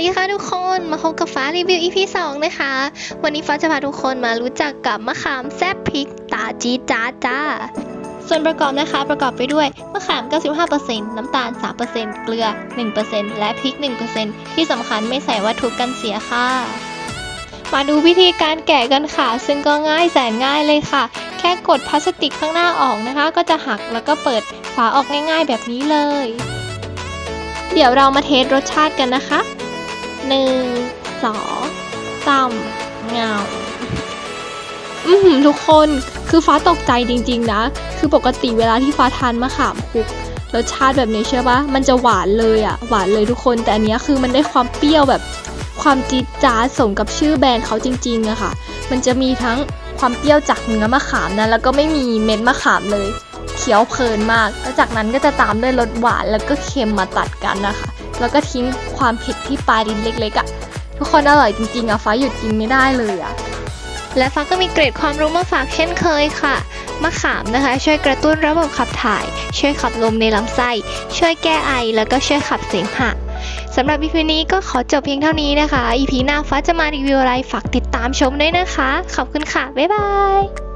ดีค่ะทุกคนมาพบกับฟ้ารีวิว EP 2 นะคะ วันนี้ฟ้าจะพาทุกคนมารู้จักกับมะขามแซ่บพริกตาจีจ้าจ้า ส่วนประกอบนะคะประกอบไปด้วยมะขาม 95%น้ำตาล 3%เกลือ 1%และพริก 1%ที่สำคัญไม่ใส่วัตถุกันเสียค่ะ มาดูวิธีการแกะกันค่ะ ซึ่งก็ง่ายแสนง่ายเลยค่ะ แค่กดพลาสติกข้างหน้าออกนะคะ ก็จะหักแล้วก็เปิดฝาออกง่าย ๆ แบบนี้เลย เดี๋ยวเรามาเทสรสชาติกันนะคะ หนึ่งสองสามเงาอือหือทุกคนคือฟ้าตกใจจริง ๆ นะ คือปกติเวลาที่ฟ้าทานมะขามคุกรสชาติแบบนี้ใช่ปะมันจะหวานเลยอะหวานเลยทุกคนแต่อันนี้คือมันได้ความเปรี้ยวแบบความจี๊ดจ๊าดสมกับชื่อแบรนด์เขาจริงๆอะค่ะ มันจะมีทั้งความเปรี้ยวจากเนื้อมะขามนะแล้วก็ไม่มีเม็ดมะขามเลยเคี้ยวเพลินมาก แล้วจากนั้นก็จะตามด้วยรสหวานแล้วก็เค็มมาตัดกันนะคะ แล้วก็ทิ้งความเผ็ดที่ปลายลิ้นเล็กๆอะ่ะ ทุกคนอร่อยจริงๆอะ่ะฟ้าหยุดกินไม่ได้เลยอะ่ะและฟ้าก็มีเกรดความรู้มาฝากเช่นเคยค่ะมะขามนะคะ ช่วยกระตุ้นระบบขับถ่าย ช่วยขับลมในลำไส้ ช่วยแก้ไอ แล้วก็ช่วยขับเสมหะสำหรับ EP นี้ก็ขอจบเพียงเท่านี้นะคะ EP หน้าฟ้าจะมารีวิวอะไรฝากติดตามชมด้วยนะคะ ขอบคุณค่ะ บ๊ายบาย